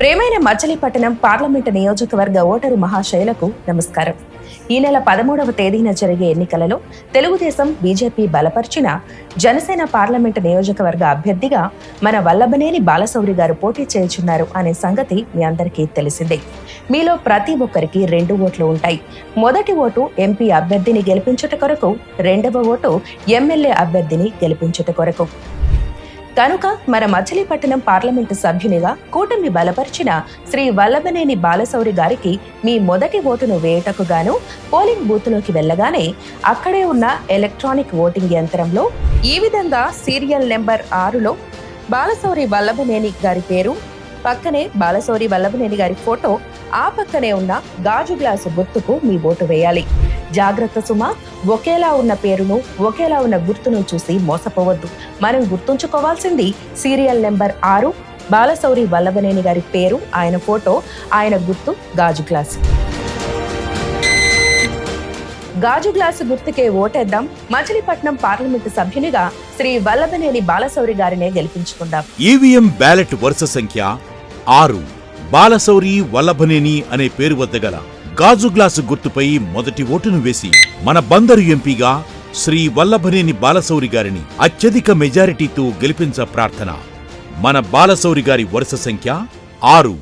ప్రేమైన మచిలీపట్నం పార్లమెంటు నియోజకవర్గ ఓటరు మహాశైలకు నమస్కారం. ఈ నెల పదమూడవ తేదీన జరిగే ఎన్నికలలో తెలుగుదేశం బీజేపీ బలపరిచిన జనసేన పార్లమెంటు నియోజకవర్గ అభ్యర్థిగా మన వల్లభనేని బాలశౌరి గారు పోటీ చేయుచున్నారు అనే సంగతి మీ అందరికీ తెలిసిందే. మీలో ప్రతి ఒక్కరికి రెండు ఓట్లు ఉంటాయి. మొదటి ఓటు ఎంపీ అభ్యర్థిని గెలిపించుట కొరకు రెండవ ఓటు ఎమ్మెల్యే అభ్యర్థిని గెలిపించుట కొరకు. కనుక మన మచిలీపట్నం పార్లమెంటు సభ్యునిగా కూటమి బలపరిచిన శ్రీ వల్లభనేని బాలశౌరి గారికి మీ మొదటి ఓటును వేయటకు గాను పోలింగ్ బూత్లోకి వెళ్ళగానే అక్కడే ఉన్న ఎలక్ట్రానిక్ ఓటింగ్ యంత్రంలో ఈ విధంగా సీరియల్ నెంబర్ ఆరులో బాలశౌరి వల్లభనేని గారి పేరు పక్కనే బాలశౌరి వల్లభనేని గారి ఫోటో ఆ పక్కనే ఉన్న గాజు గ్లాసు గుర్తుకు మీ ఓటు వేయాలి. జాగ్రత్త సుమ ఒకేలా ఉన్న పేరును ఒకేలా ఉన్న గుర్తును చూసి మోసపోవద్దు. మనం గుర్తుంచుకోవాల్సింది సీరియల్ నెంబర్ ఆరు బాలశౌరి వల్లభనేని గారి పేరు ఆయన ఫోటో ఆయన గుర్తు గాజు గ్లాసు. గాజు గ్లాసు గుర్తుకే ఓటేద్దాం. మచిలీపట్నం పార్లమెంటు సభ్యునిగా శ్రీ వల్లభనేని బాలశౌరి గారినే గెలిపించుకుందాం. ఈవీఎం బ్యాలెట్ వరుస సంఖ్య ఆరు. బాలశౌరి వల్లభనేని అనే పేరు వద్ద గల గాజు గ్లాసు గుర్తుపై మొదటి ఓటును వేసి మన బందరు ఎంపీగా శ్రీ వల్లభనేని బాలశౌరి గారిని అత్యధిక మెజారిటీతో గెలిపించ ప్రార్థన. మన బాలశౌరి గారి వరుస సంఖ్య ఆరు.